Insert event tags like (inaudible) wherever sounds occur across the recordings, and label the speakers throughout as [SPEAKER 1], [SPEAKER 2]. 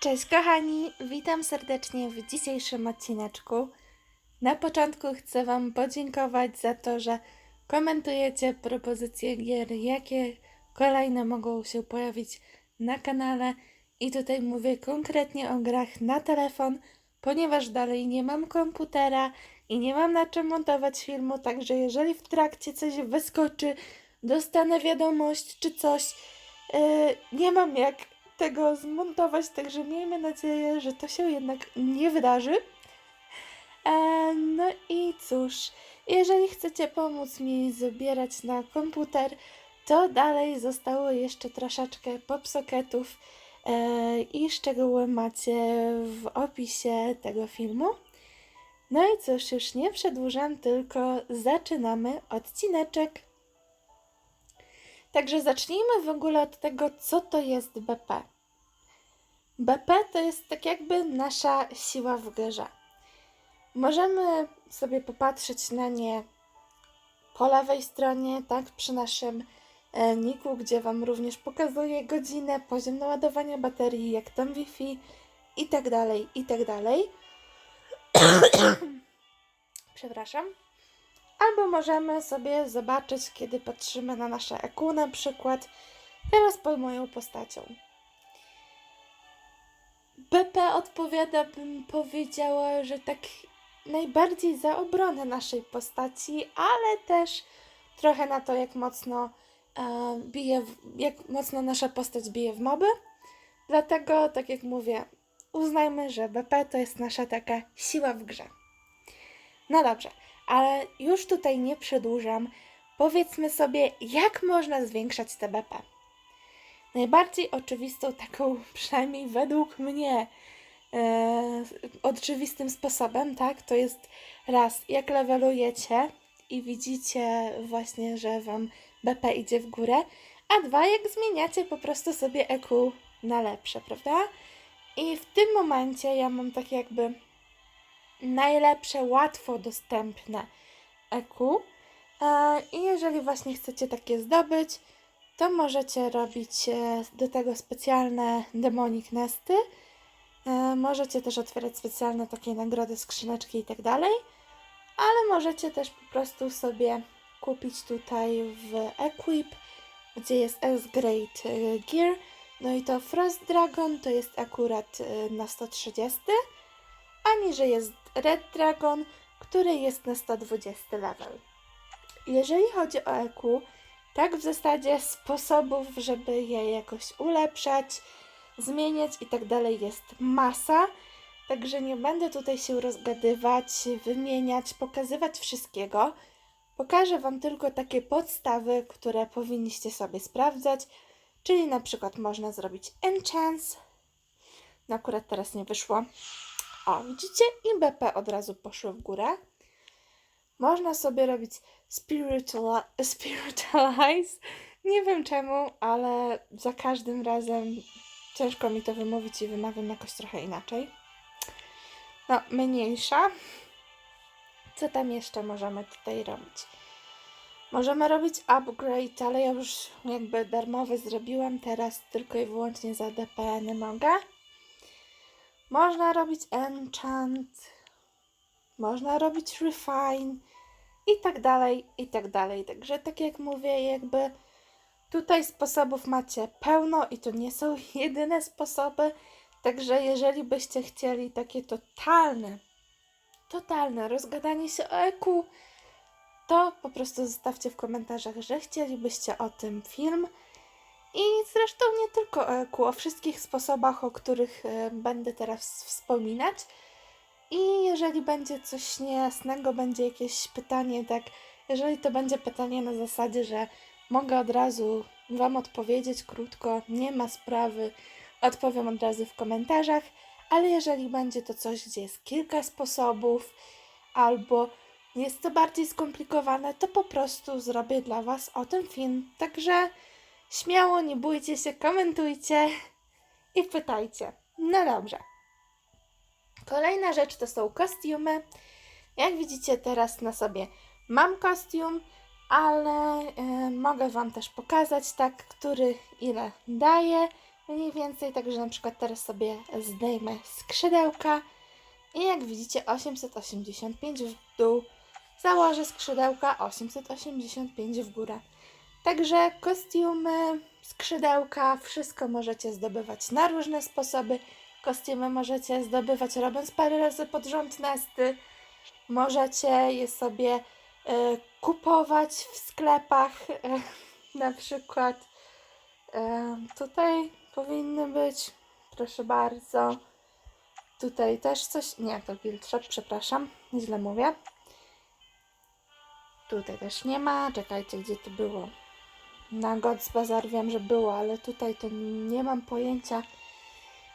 [SPEAKER 1] Cześć kochani, witam serdecznie w dzisiejszym odcineczku. Na początku chcę Wam podziękować za to, że komentujecie propozycje gier, jakie kolejne mogą się pojawić na kanale. I tutaj mówię konkretnie o grach na telefon, ponieważ dalej nie mam komputera i nie mam na czym montować filmu, także jeżeli w trakcie coś wyskoczy, dostanę wiadomość czy coś, nie mam jak tego zmontować, także miejmy nadzieję, że to się jednak nie wydarzy. E, no i cóż, jeżeli chcecie pomóc mi zbierać na komputer, to dalej zostało jeszcze troszeczkę popsoketów e, i szczegóły macie w opisie tego filmu. No i cóż, już nie przedłużam, tylko zaczynamy odcineczek. Także zacznijmy w ogóle od tego, co to jest BP. BP to jest tak jakby nasza siła w grze. Możemy sobie popatrzeć na nie po lewej stronie, tak, przy naszym e, niku, gdzie Wam również pokazuje godzinę, poziom naładowania baterii, jak tam Wi-Fi i tak dalej, i tak dalej. (coughs) Przepraszam. Albo możemy sobie zobaczyć, kiedy patrzymy na nasze EQ na przykład, teraz pod moją postacią. BP odpowiada, bym powiedziała, że tak najbardziej za obronę naszej postaci, ale też trochę na to, jak mocno e, bije, w, jak mocno nasza postać bije w moby. Dlatego, tak jak mówię, uznajmy, że BP to jest nasza taka siła w grze. No dobrze, ale już tutaj nie przedłużam. Powiedzmy sobie, jak można zwiększać te BP. Najbardziej oczywistą, taką (laughs) przynajmniej według mnie, e, oczywistym sposobem, tak, to jest raz, jak levelujecie i widzicie właśnie, że wam BP idzie w górę, a dwa, jak zmieniacie po prostu sobie EQ na lepsze, prawda? I w tym momencie ja mam tak jakby najlepsze, łatwo dostępne EQ. E, I jeżeli właśnie chcecie takie zdobyć, to możecie robić e, do tego specjalne demonic nesty. E, Możecie też otwierać specjalne takie nagrody, skrzyneczki i tak dalej. Ale możecie też po prostu sobie kupić tutaj w Equip, gdzie jest S-Grade e, Gear. No i to Frost Dragon to jest akurat na 130, a niżej jest Red Dragon, który jest na 120 level. Jeżeli chodzi o EQ, tak w zasadzie sposobów, żeby je jakoś ulepszać, zmieniać i tak dalej jest masa. Także nie będę tutaj się rozgadywać, wymieniać, pokazywać wszystkiego. Pokażę Wam tylko takie podstawy, które powinniście sobie sprawdzać. Czyli na przykład można zrobić enchance. No akurat teraz nie wyszło. O, widzicie? I BP od razu poszło w górę. Można sobie robić spiritual, spiritualize. Nie wiem czemu, ale za każdym razem ciężko mi to wymówić i wymawiam jakoś trochę inaczej. No, mniejsza. Co tam jeszcze możemy tutaj robić? Możemy robić upgrade, ale ja już jakby darmowy zrobiłam, teraz tylko i wyłącznie za DPN mogę. Można robić enchant, można robić refine i tak dalej, i tak dalej. Także tak jak mówię, jakby tutaj sposobów macie pełno i to nie są (laughs) jedyne sposoby. Także jeżeli byście chcieli takie totalne, totalne rozgadanie się o EQ, to po prostu zostawcie w komentarzach, że chcielibyście o tym film. I zresztą nie tylko EQ, o wszystkich sposobach, o których e, będę teraz wspominać. I jeżeli będzie coś niejasnego, będzie jakieś pytanie, tak, jeżeli to będzie pytanie na zasadzie, że mogę od razu Wam odpowiedzieć krótko, nie ma sprawy, odpowiem od razu w komentarzach, ale jeżeli będzie to coś, gdzie jest kilka sposobów, albo jest to bardziej skomplikowane, to po prostu zrobię dla Was o tym film. Także śmiało, nie bójcie się, komentujcie i pytajcie. No dobrze. Kolejna rzecz to są kostiumy. Jak widzicie teraz na sobie mam kostium, ale e, mogę Wam też pokazać tak, który ile daje. mniej więcej, także na przykład teraz sobie zdejmę skrzydełka i jak widzicie 885 w dół, założę skrzydełka 885 w górę. Także kostiumy, skrzydełka, wszystko możecie zdobywać na różne sposoby. Kostiumy możecie zdobywać robiąc parę razy pod rząd nesty. Możecie je sobie e, kupować w sklepach. (laughs) Na przykład e, tutaj powinny być, proszę bardzo. Tutaj też coś, nie, to Guild Shop, przepraszam, źle mówię. Tutaj też nie ma, czekajcie, gdzie to było. Na Gods Bazaar wiem, że było, ale tutaj to nie mam pojęcia,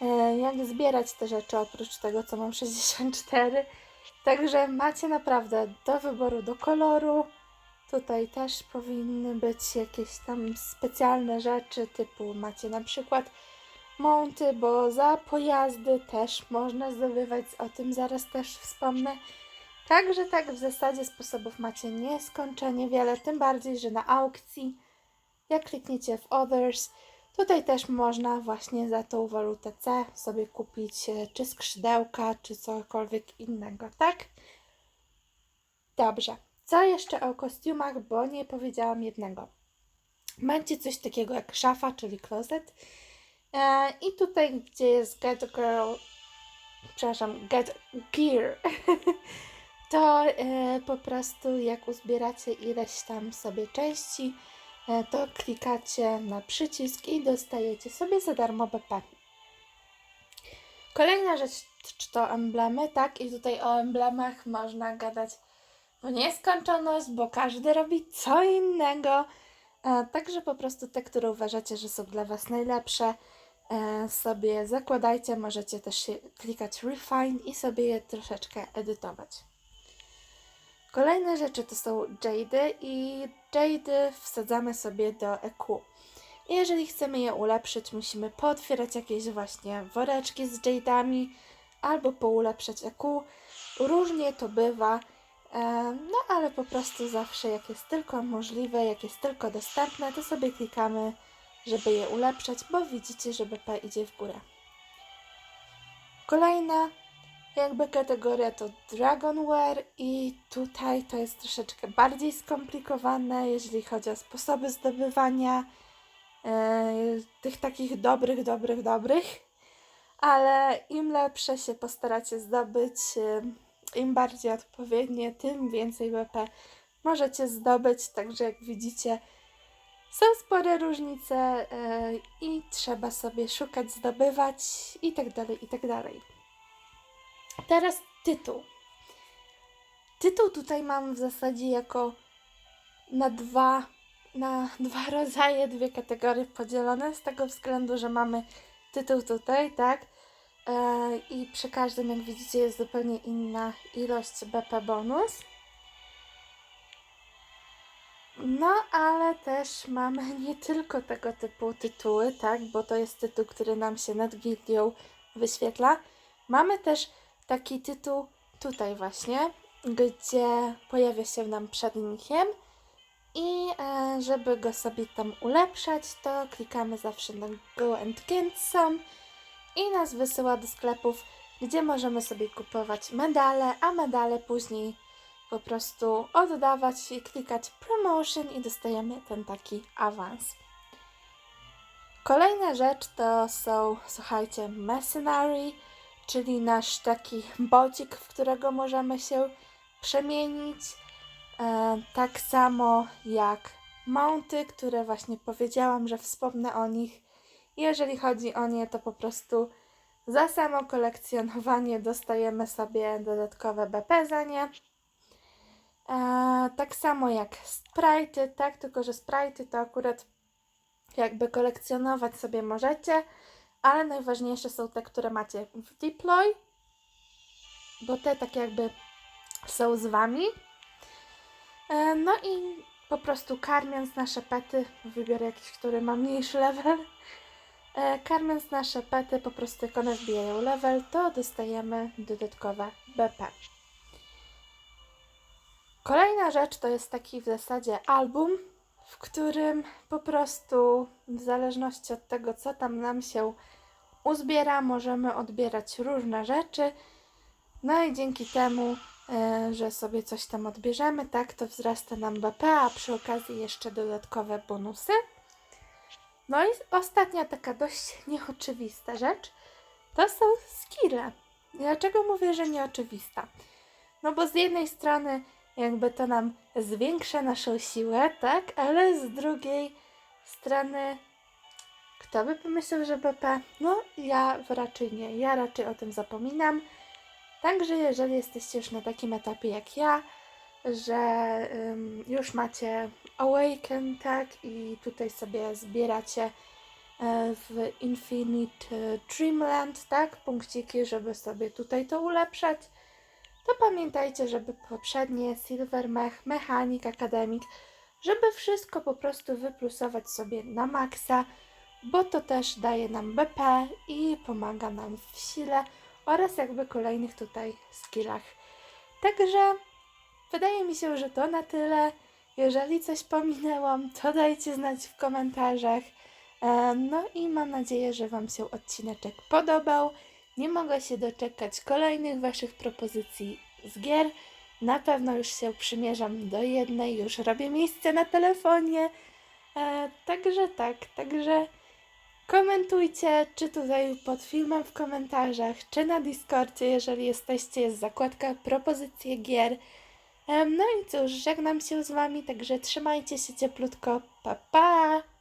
[SPEAKER 1] e, jak zbierać te rzeczy oprócz tego, co mam (laughs) 64. Także macie naprawdę do wyboru, do koloru. Tutaj też powinny być jakieś tam specjalne rzeczy, typu macie na przykład monty, bo za pojazdy też można zdobywać, o tym zaraz też wspomnę. Także tak w zasadzie sposobów macie nieskończenie wiele, tym bardziej, że na aukcji, jak klikniecie w Others, tutaj też można właśnie za tą walutę C sobie kupić e, czy skrzydełka, czy cokolwiek innego, tak? Dobrze. Co jeszcze o kostiumach, bo nie powiedziałam jednego. Macie coś takiego jak szafa, czyli closet. E, I tutaj, gdzie jest Get Girl, przepraszam, Get Gear, (laughs) to e, po prostu jak uzbieracie ileś tam sobie części, to klikacie na przycisk i dostajecie sobie za darmo BP. Kolejna rzecz, czy to emblemy, tak? I tutaj o emblemach można gadać w nieskończoność, bo każdy robi co innego. E, Także po prostu te, które uważacie, że są dla Was najlepsze, e, sobie zakładajcie. Możecie też klikać Refine i sobie je troszeczkę edytować. Kolejne rzeczy to są jady i jady wsadzamy sobie do EQ. Jeżeli chcemy je ulepszyć, musimy pootwierać jakieś właśnie woreczki z jadami albo poulepszać EQ. Różnie to bywa. E, No ale po prostu zawsze jak jest tylko możliwe, jak jest tylko dostępne, to sobie klikamy, żeby je ulepszać, bo widzicie, że BP idzie w górę. Kolejna jakby kategoria to Dragonware i tutaj to jest troszeczkę bardziej skomplikowane, jeżeli chodzi o sposoby zdobywania e, tych takich dobrych, dobrych, dobrych, ale im lepsze się postaracie zdobyć, e, im bardziej odpowiednie, tym więcej BP możecie zdobyć. Także jak widzicie, są spore różnice e, i trzeba sobie szukać, zdobywać i tak dalej, i tak. Teraz tytuł. Tytuł tutaj mam w zasadzie jako na dwa, na dwa (laughs) rodzaje, dwie kategorie podzielone, z tego względu, że mamy tytuł tutaj, tak? E, I przy każdym, jak widzicie, jest zupełnie inna ilość BP bonus. No, ale też mamy (laughs) nie tylko tego typu tytuły, tak? Bo to jest tytuł, który nam się nad gildią wyświetla. Mamy też taki tytuł tutaj właśnie, gdzie pojawia się nam przed nickiem i e, żeby go sobie tam ulepszać, to klikamy zawsze na Go and Some i nas wysyła do sklepów, gdzie możemy sobie kupować medale, a medale później po prostu oddawać i klikać Promotion i dostajemy ten taki awans. Kolejna rzecz to są, słuchajcie, Mercenary, czyli nasz taki bocik, w którego możemy się przemienić. E, tak samo jak mounty, które właśnie powiedziałam, że wspomnę o nich. Jeżeli chodzi o nie, to po prostu za samo kolekcjonowanie dostajemy sobie dodatkowe BP za nie. E, tak samo jak sprite'y, tak? Tylko, że sprite'y to akurat jakby kolekcjonować sobie możecie, ale najważniejsze są te, które macie w deploy, bo te tak jakby są z Wami. E, no i po prostu karmiąc nasze pety, wybiorę jakiś, który ma mniejszy level, e, karmiąc nasze pety, po prostu jak one wbijają level, to dostajemy dodatkowe BP. Kolejna rzecz to jest taki w zasadzie album, w którym po prostu w zależności od tego, co tam nam się uzbiera, możemy odbierać różne rzeczy. No i dzięki temu, e, że sobie coś tam odbierzemy, tak, to wzrasta nam BP, a przy okazji jeszcze dodatkowe bonusy. No i ostatnia taka dość nieoczywista rzecz, to są skille. Dlaczego mówię, że nieoczywista? No bo z jednej strony jakby to nam zwiększa naszą siłę, tak, ale z drugiej strony kto by pomyślał, że BP? No ja raczej nie, ja raczej o tym zapominam. Także jeżeli jesteście już na takim etapie jak ja, że ym, już macie Awaken, tak, i tutaj sobie zbieracie e, w Infinite Dreamland, tak, punkciki, żeby sobie tutaj to ulepszać, to pamiętajcie, żeby poprzednie Silver Mech, Mechanic, Academic, żeby wszystko po prostu wyplusować sobie na maksa, bo to też daje nam BP i pomaga nam w sile oraz jakby kolejnych tutaj skillach. Także wydaje mi się, że to na tyle. Jeżeli coś pominęłam, to dajcie znać w komentarzach. No i mam nadzieję, że Wam się odcineczek podobał. Nie mogę się doczekać kolejnych Waszych propozycji z gier. Na pewno już się przymierzam do jednej, już robię miejsce na telefonie. E, także tak, także komentujcie, czy tutaj pod filmem w komentarzach, czy na Discordzie, jeżeli jesteście, jest zakładka propozycje gier. Em, No i cóż, żegnam się z Wami, także trzymajcie się cieplutko. Pa, pa!